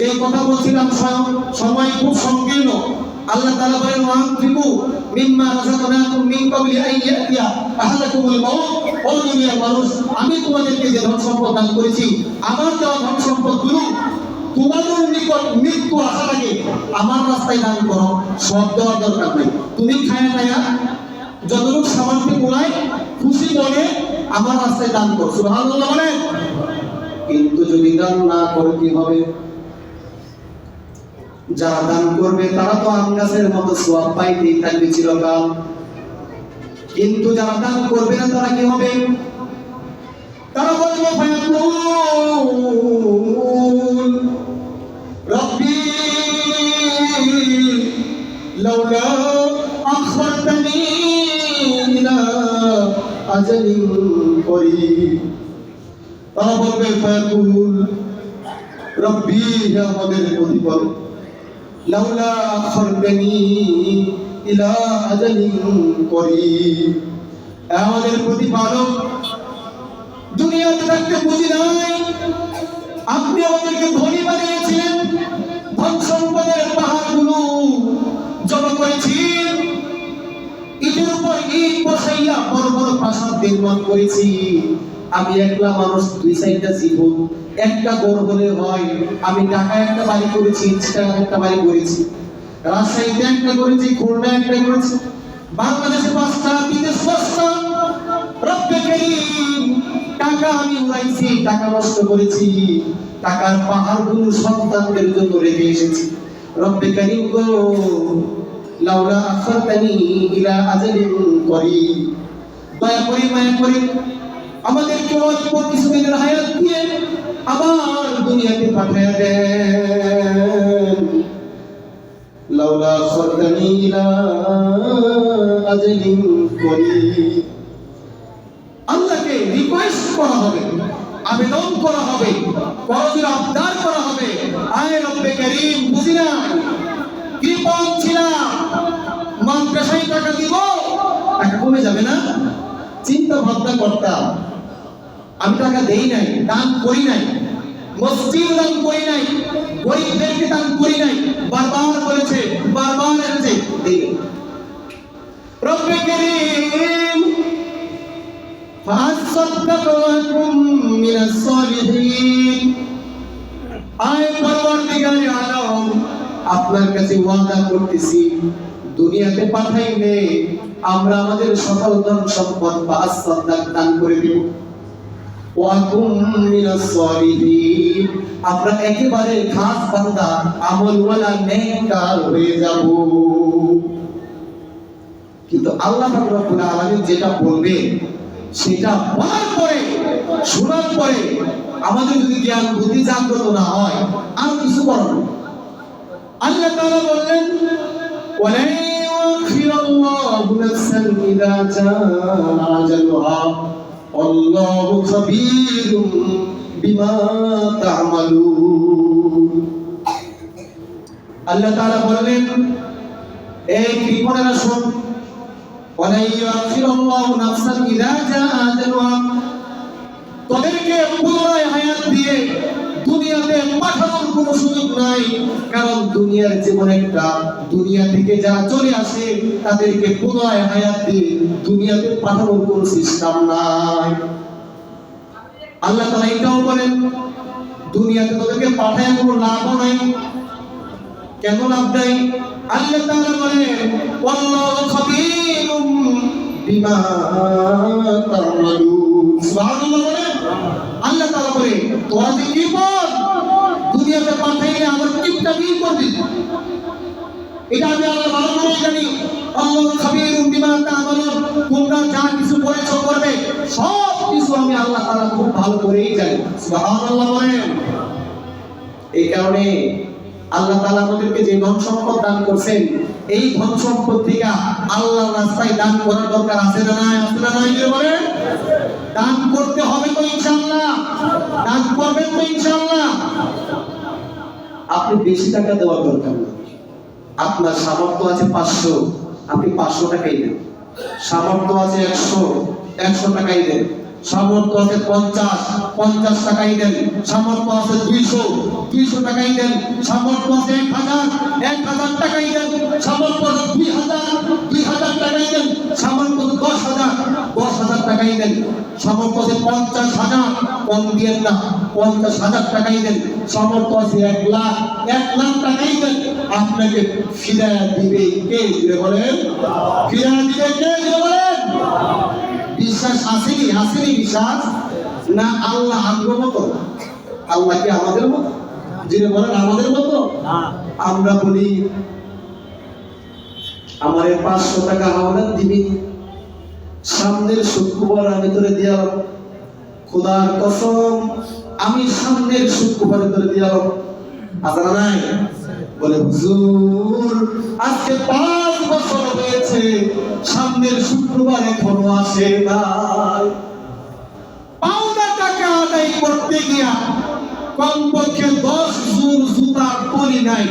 যে কথা বলছিলাম সম- সময় খুব সংকীর্ণ। আল্লাহ তাআলা বলেন ওয়ান ত্রিকু মিম্মা রাযাকনাকুম মিন ক্বাবলি আন ইয়াতিয়া আহাদাকুমুল মাউত। ও দুনিয়ার মানুষ, আমি তোমাদেরকে যে ধন সম্পদ দান করেছি, আমার দেওয়া ধন সম্পদগুলো তোমাদের নিকট মৃত্যু আসার আগে আমার রাস্তায় দান করো। সব দেওয়ার দরকার নেই। তুমি খায়া খায়া যতটুকু সামান্য কোলায় খুশি মনে আমার রাস্তায় দান করো। সুবহানাল্লাহ বলেন। কিন্তু যদি দান না করে কি হবে? যারা দান করবে, তারা তো আম গাছের মতো সোয়াব পাইতেই থাকবে চিরকাল। কিন্তু যারা দান করবে না, তারা কি হবে? তারা বলবে রব্বি, লাউলা আখরতনি ইলা আজালিন করিব। তারা বলবে, ফায়াকুল, রব্বি আমাদের প্রতিপালক। লাউলা আখরতনি ইলা আজালিন করিব। হে আমাদের প্রতিপালক, দুনিয়াতে থাকতে বুঝি নাই, আপনি আমাদেরকে ধনী বানিয়েছিলেন, ধন সম্পদের পাহাড়গুলো জমা করেছেন ইটের উপর ইট বসাইয়া বড় বড় প্রাসাদ নির্মাণ করেছি। আমি একলা মানুষ, দুই সাইডটা জীবন, একটা গড় হলে হয়, আমি ঢাকায় একটা বাড়ি করেছি চিটাগাং একটা বাড়ি করেছি। রাজশাহীতে একটা করেছি খুলনা একটা করেছি। বাংলাদেশে পাঁচটা, বিদেশ পাঁচটা টাকা আমি উড়াইছি, টাকা নষ্ট করেছি। টাকার পাহাড়গুলো সন্তানদের জন্য রেখে এসেছি। রব্বে করিম গো, লাউলা আখরতানি ইলা আজালিন করিম। দয়া করে, মায়া করে আমাদেরকে অল্প কিছুদিনের হায়াত দিয়ে আবার দুনিয়াতে পাঠায় দেন। লাউলা আল্লাহকে রিকোয়েস্ট করা হবে, আবেদন করা হবে করজোর আবদার করা হবে। আয় রব্বে করিম, বুঝি না? কৃপণ ছিলাম মাদ্রাসায় টাকা দিব, টাকা কমে যাবে না? চিন্তা ভাবনা করতাম। আমি টাকা দেই নাই, দান করি নাই মসজিদ দান করি নাই, গরিবদেরকে দান করি নাই, বারবার বলেছে, বারবার আছে। রব্বে করিম ফাসাদদাক মিনাস সালিহিন। আয় পরবর্তীকালে আলম, আপনার কাছে ওয়াদা করতেছি, দুনিয়াতে পাঠাইলে আমরা আমাদের সকল ধন সম্পদ বা আস্তাক দান করে দেব। আমরা একেবারে খাস বান্দা, আমলওয়ালা, নেককার হয়ে যাব। কিন্তু আল্লাহ রব্বুল আলামিন যেটা বলবে, সেটা বলার পরে, শোনার পরে আমাদের যদি জ্ঞান, বুদ্ধি জাগ্রত না হয়, আর কিছু করার আল্লাহ তাআলা বললেন ওয়ালাই ইউখিরাল্লাহু নাফসান ইযা জাআ আজালুহা। আল্লাহু খাবীরুম বিমা তা'মালুন। আল্লাহ তাআলা বললেন এই কৃপণেরা শোন তাদেরকে পুনরায় হায়াত দিয়ে দুনিয়াতে পাঠানোর কোনো সুযোগ নাই, কারণ দুনিয়ার জীবন একটা দুনিয়া থেকে যারা চলে আসে তাদেরকে পুনরায় হায়াত দিয়ে দুনিয়াতে পাঠানোর কোনো সিস্টেম নাই। আল্লাহ এটাও বলেন, দুনিয়াতে তাদেরকে পাঠায় কোনো লাভও নাই। কেন লাভ নাই? আল্লাহ তাআলা বলেন বলেন। আল্লাহ তাআলা বলে, তোরা যে বল দুনিয়াতে পাঠাইলে আমার টিপটা কি করবি। এটা আমি আল্লাহ ভালো করে জানি। আল্লাহ খাবীরুম বিমা তা'মালুন তোমরা যা কিছু করেছ করবে, সব কিছু আমি আল্লাহ তাআলা খুব ভালো করেই জানি। সুবহানাল্লাহ বলেন। এই কারণে আল্লাহ তাআলা আমাদেরকে যে ধন সম্পদ দান করছেন, এই ধন সম্পদ থেকে আল্লাহর রাস্তায় দান করার দরকার আছে না নাই? আছে না নাই বলেন? দান করতে হবে তো ইনশাআল্লাহ। দান করবেন তো ইনশাআল্লাহ। আপনি বেশি টাকা দেওয়ার দরকার নেই। আপনার সামর্থ্য আছে পাঁচশো। আপনি পাঁচশো টাকাই দেন সামর্থ্য আছে একশো। একশো টাকাই দেন সামর্থ্য আছে পঞ্চাশ পঞ্চাশ টাকাই দেন। সামর্থ্য আছে দুইশো দুইশো টাকাই দেন। সামর্থ্য আছে এক হাজার এক হাজার টাকাই দেন। সামর্থ্য দুই হাজার দুই হাজার টাকাই দেন। সামর্থ্য দশ হাজার দশ হাজার টাকাই দেন। সামর্থ্য আছে পঞ্চাশ হাজার, কম দিয়েন না, পঞ্চাশ হাজার টাকাই দেন। সামর্থ্য আছে এক লাখ এক লাখ টাকাই দেন। আপনাকে ফিরা দিবে কে? দিবে বলেন? ফিরা দিবে কে? দিবে বলেন? বিশ্বাস আসেনি আসেনি বিশ্বাস? না আল্লাহ আগ্রহ মতো? আল্লাহ কি আমাদের মতো? যিনি বলেন আমাদের মতো? আমরা বলি আমার এই পাঁচশো টাকা হাওলাত দিবি সামনের শুক্রবার আমি তোরে দিয়ালাম খোদার কসম আমি সামনের শুক্রবারে তোরে দিয়ালাম আজানা নাই? বলে, হুজুর, আজকে পাঁচ বছর হয়েছে, সামনের শুক্রবার এখনও আসে নাই। পাওনা টাকা আদায় করতে গিয়া কমপক্ষে দশ জোর জুতা পরি নাই।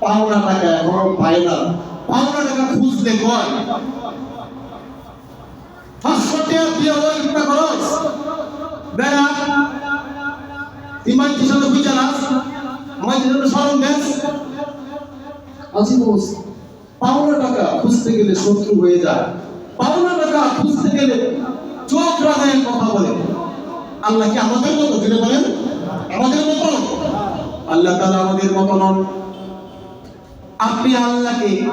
পাওনা টাকা এখনও পায় না। পাওনা টাকা খুঁজলে কয়? পাঁচশো টাকা দিয়ে ওই খরচ? বেড়া কিষানে বুঝা না? পাওনা টাকা খুঁজতে গেলে শত্রু হয়ে যায়। পাওনা টাকা খুঁজতে গেলে চোখ কথা বলে। আল্লাহ কি আমাদের মতো দিলে বলেন? আমাদের মতো? আল্লাহ তাআলা আমাদের মতো নন। আপনি আল্লাহকে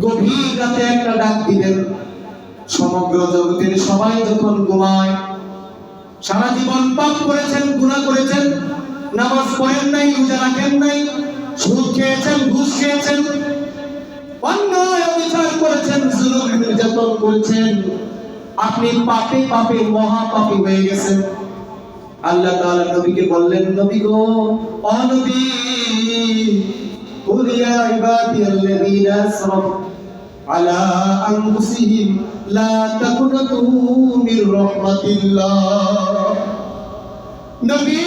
গভীর রাতে একটা ডাক দিবেন। সমগ্র জগতের সবাই যখন ঘুমায়, সারা জীবন পাপ করেছেন, গুনাহ করেছেন নামাজ পড়েন নাই, রোজা রাখেন নাই, সুদ খেয়েছেন, ঘুষ খেয়েছেন, অন্যায় অবিচার করেছেন, জুলুম, নির্যাতন করেছেন। আপনি পাপে পাপে, মহা পাপে হয়ে গেছেন। আল্লাহ তাআলা নবীকে বললেন, নবী গো, ও নবী ইয়া ইবাদিয়াল্লাযীনা আসরাফু আলা আনফুসিহিম, লা তাকুনাতু মির রাহমাতিল্লাহ। নবী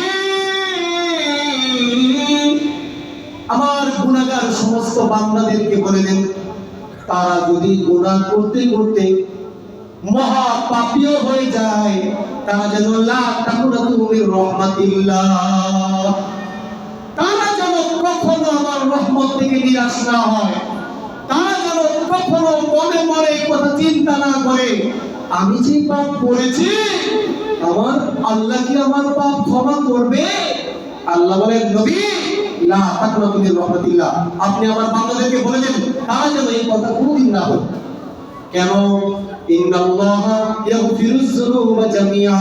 আমার গুনাহগার সমস্ত বান্দাদেরকে বলে দেন, তারা যদি গুনাহ করতে করতে মহা পাপীয় হয়ে যায়, তারা যেন রহমাতিল্লাহ তারা যেন কখনো আমার রহমত থেকে নিরাশ না হয়, তারা যেন কখনো মনে মনে কথা চিন্তা না করে, আমি যে পাপ করেছি, আমার আল্লাহ কি আমার পাপ ক্ষমা করবে? আল্লাহ বলেন, নবী না তাকুনাতু মির আপনি আমার বান্দাদেরকে বলে দেন তারা যেন এই কথা কোনোদিন না হয় কেন? ইন্নাল্লাহা ইয়াগফিরুজ যুনুবা জামিআ।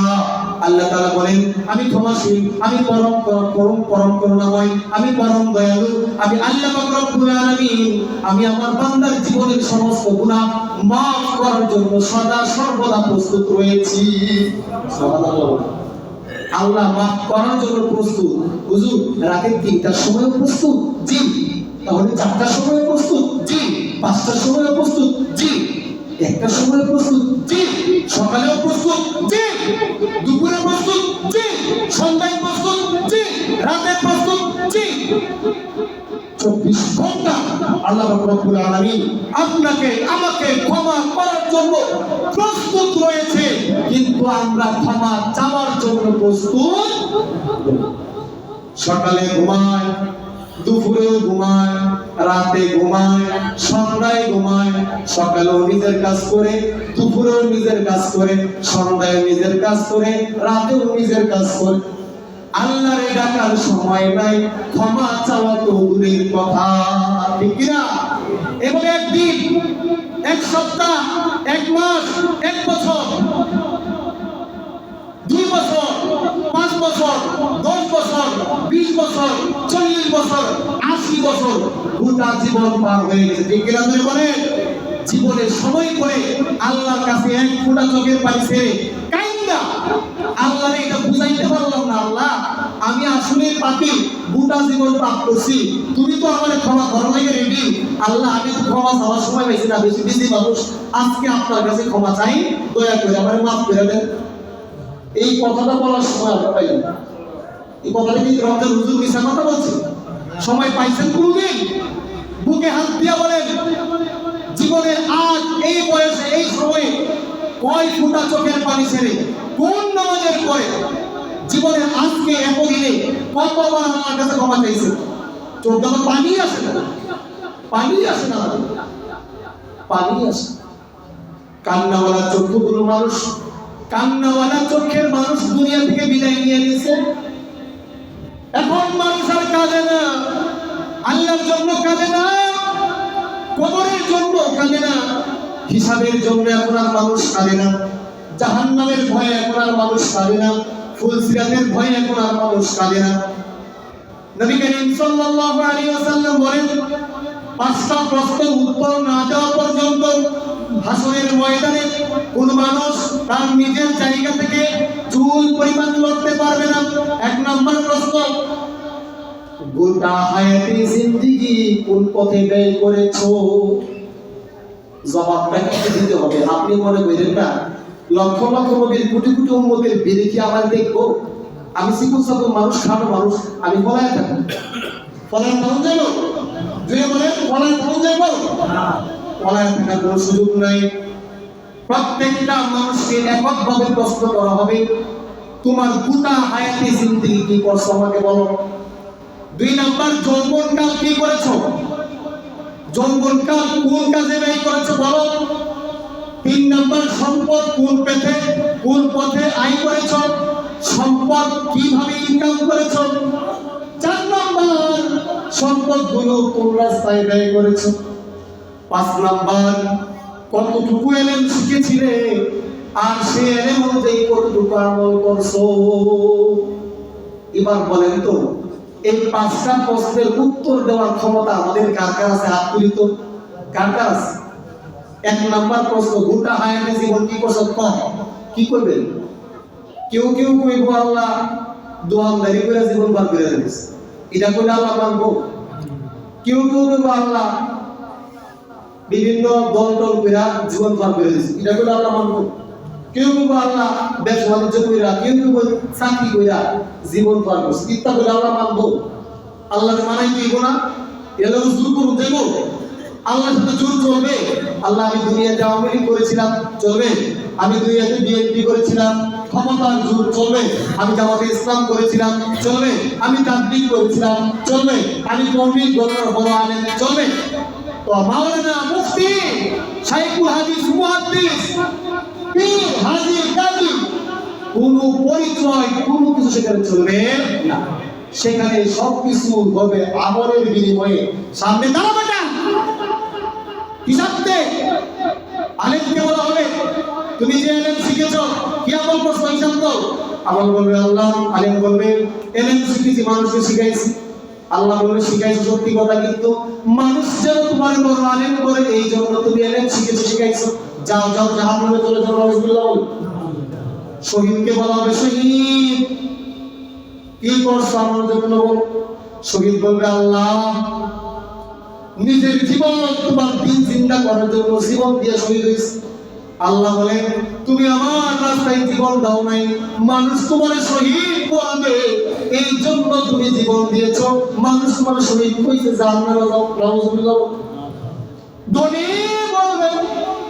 আল্লাহ তাআলা বলেন, আমি ক্ষমাশীল, আমি পরম পরম পরম করুণাময়, আমি পরম দয়ালু, আমি আল্লাহ পাক রব্বুল আলামিন। আমি আমার বান্দার জীবনের সমস্ত গুনাহ maaf করার জন্য সদা সর্বদা প্রস্তুত রয়েছি। সুবহানাল্লাহ আল্লাহ মাফ করার জন্য প্রস্তুত। হুজুর রাতে তিনটার সময় প্রস্তুত? জি। তাহলে চারটার সময় প্রস্তুত? জি। পাঁচটার সময় প্রস্তুত? জি। একটার সময় প্রস্তুত? জি। সকালেও প্রস্তুত? জি। দুপুরে প্রস্তুত? জি। সন্ধ্যায় প্রস্তুত? জি। রাতে প্রস্তুত? জি। চব্বিশ ঘণ্টা আল্লাহ রব্বুল আলামিন আপনাকে, আমাকে ক্ষমা করার জন্য প্রস্তুত রয়েছে। কিন্তু আমরা ক্ষমা চাওয়ার জন্য প্রস্তুত। সকালে ঘুমায়, দুপুরেও ঘুমায়, রাতে ঘুমায়, সন্ধ্যায় ঘুমায়, সকালেও নিজের কাজ করে, দুপুরেও নিজের কাজ করে সন্ধ্যায় নিজের কাজ করে, রাতেও নিজের কাজ করে। আল্লাহরে ডাকার সময় নাই, ক্ষমা চাওয়া তো দূরের কথা, ঠিক কিনা? এবং একদিন, এক সপ্তাহ, এক মাস, এক বছর দুই বছর পাঁচ বছর, দশ বছর, বিশ বছর, চল্লিশ বছর, আশি বছর গোটা জীবন পার হয়ে গেছে। ঠিক কিনা জীবনের সময় করে আল্লাহর কাছে এক ফোঁটা চোখের পাইছে কাইন্দা আল্লাহরে এটা বুঝাইতে পারলাম না, আল্লাহ, আমি আসলে পাপি, গোটা জীবন পাপ করছি। তুমি তো আমার ক্ষমা করো লাগে রেডি। আল্লাহ, আমি তো ক্ষমা চাওয়ার সময় পাইছি না, বেশি বেশি মানুষ আজকে আপনার কাছে ক্ষমা চাই। দয়া করে আমার মাফ করে দেন। এই কথাটা বলার সময় আমরা পাইলাম না। এই কথাটা কি রমজান হুজুর মিশা কথা বলছে? সময় পাইছেন কোনদিন? বুকে হাত দিয়া বলেন জীবনের আজ এই বয়সে, এই সময়ে কয় ফুটা চোখের পানি ছেড়ে, কোন নামাজের পরে জীবনে আজকে এতদিনে কতবার আমার কাছে ক্ষমা চাইছে? চোখ তো পানি আসে না। পানি আসে না। পানি আসে। কান্নাওয়ালা চক্ষুগুলো মানুষ কান্নাওয়ালা চোখের মানুষ দুনিয়া থেকে বিদায় নিয়ে নিয়েছে। এখন মানুষ আর কাঁদে না। আল্লাহর জন্য কাঁদে না। কবরের জন্য কাঁদে না। হিসাবের জন্য এখন আর মানুষ কাঁদে না। জাহান্নামের ভয়ে এখন আর মানুষ কাঁদে না। ফুল সিরাতের ভয়ে এখন আর মানুষ কাঁদে না। নবী করিম সাল্লাল্লাহু আলাইহি ওয়াসাল্লাম বলেন, পাঁচটা প্রশ্নের উত্তর না দেওয়া পর্যন্ত হাসরের ময়দানে কোন মানুষ তার নিজের জায়গা থেকে চুল পরিমাণ লড়তে পারবে না। এক নম্বর প্রশ্ন, গোটা হায়াতে জিন্দিগি কোন পথে ব্যয় জবাবটা কি দিতে হবে। আপনি মনে করেন না, লক্ষ লক্ষ নবীর কোটি কোটি উম্মতের বেড়ে কি আমার দেখব? আমি চিকিৎসক মানুষ খাটো মানুষ, আমি বলায় থাকি ফলায় থাকুন যাইব জুড়ে বলে ফলায় থাকুন যাইব ফলায় থাকার কোনো সুযোগ নাই। প্রত্যেকটা মানুষকে এককভাবে প্রশ্ন করা হবে, তোমার গোটা হায়াতে জিন্দিগি কি করছ আমাকে বলো? দুই নাম্বার যৌবনকাল কি করেছ? যৌবনকাল কোন কাজে ব্যয় করেছ বলো? তিন নাম্বার, সম্পদ কোন পথে কোন পথে আয় করেছ? সম্পদ কীভাবে ইনকাম করেছ? চার নাম্বার সম্পদগুলো কোন রাস্তায় ব্যয় করেছ? পাঁচ নাম্বার কতটুকু এলেন শিখেছিলে? আর সে এলেন অনুযায়ী কতটুকু আমল করছ? এবার বলেন তো, এই পাঁচটা প্রশ্নের উত্তর দেওয়ার ক্ষমতা আমাদের কার কার আছে? হাত তুলি তো। কার কার আছে? এক নাম্বার প্রশ্ন, গোটা হায়াতে জীবন কি করছ কম? কি করবেন কেউ কেউ কইব, আল্লাহ, দোয়ানদারি করে জীবন পার করে দিস এটা করলে আল্লাহ মানবো কেউ কেউ কইব, আল্লাহ বিভিন্ন করে জীবন পার করে দিস এটা করলে আল্লাহ মানবো। কেউ কেউ আল্লাহ ব্যবসা বাণিজ্য কেউ কেউ চাকরি কইরা জীবন পার করছে। ইত্যা করে আল্লাহ মানবো। আল্লাহকে মানাই দিব না। জোর দেবো সাথে জোর চলবে। আল্লাহ, আমি দুনিয়াতে আওয়ামী লীগ করেছিলাম, চলবে। আমি দুনিয়াতে বিএনপি করেছিলাম, ক্ষমতার জোর চলবে। আমি জামাতে ইসলাম করেছিলাম, চলবে। আমি তাবলিগ করেছিলাম, চলবে। আমি গণর বড় আলেম, চলবে। মাওলানা মুফতি শাইখুল হাদিস মুহাদ্দিস, পীর হাজি কাজী। কোন পরিচয়, কোনো কিছু সেখানে চলবে না। সেখানে সবকিছু হবে আমলের বিনিময়ে। সামনে দাঁড়াবে না হিসাব দে। আলেমকে বলা হবে। তুমি যে এলেম শিখেছ কি আমল করছ হিসাব দাও। আমল বলবে আল্লাহ, আলেম বলবে এলেম শিখেছি, মানুষকে শিখাইছি। আল্লাহ বলে শিখাইছো সত্যি কথা কিন্তু মানুষ যেন তোমার বড় আলেম করে, এই জন্য তুমি এলেম শিখেছো, শিখাইছো। যাও যাও জাহান নামে চলে যাও রসগুল্লাহ শহীদকে বলা হবে শহীদ। কি করছ আমার জন্য শহীদ বলবে, আল্লাহ, নিজের জীবন তোমার দিন চিন্তা করার জন্য জীবন দিয়ে শহীদ হয়েছে। আল্লাহ বলে তুমি আমার রাস্তায় জীবন দাও নাই। মানুষ তোমার শহীদ বলবে এই জন্য তুমি জীবন দিয়েছ। মানুষ তোমার শহীদ হয়েছে জান্নাতে যাও নাউজুবিল্লাহ ধনী বলবে,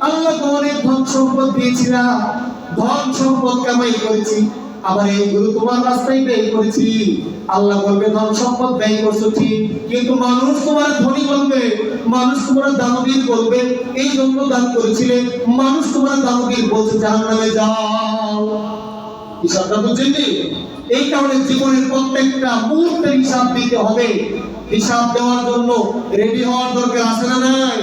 আল্লাহ তোমার ধন সম্পদ দিয়েছি না। ধন সম্পদ কামাই করেছি। আবার এইগুলো তোমার রাস্তায় ব্যয় করেছি। আল্লাহ বলবে, ধন সম্পদ ব্যয় করছ, ঠিক। কিন্তু মানুষ তোমার ধনী বলবে, মানুষ তোমার দানবীর বলবে, এই জন্য দান করেছিলে। মানুষ তোমার দানবীর বলছে জাহান নামে যাও। হিসাবটা বুঝছেন নি? এই কারণে জীবনের প্রত্যেকটা মুহূর্তের হিসাব দিতে হবে। হিসাব দেওয়ার জন্য রেডি হওয়ার দরকার আছে না নাই?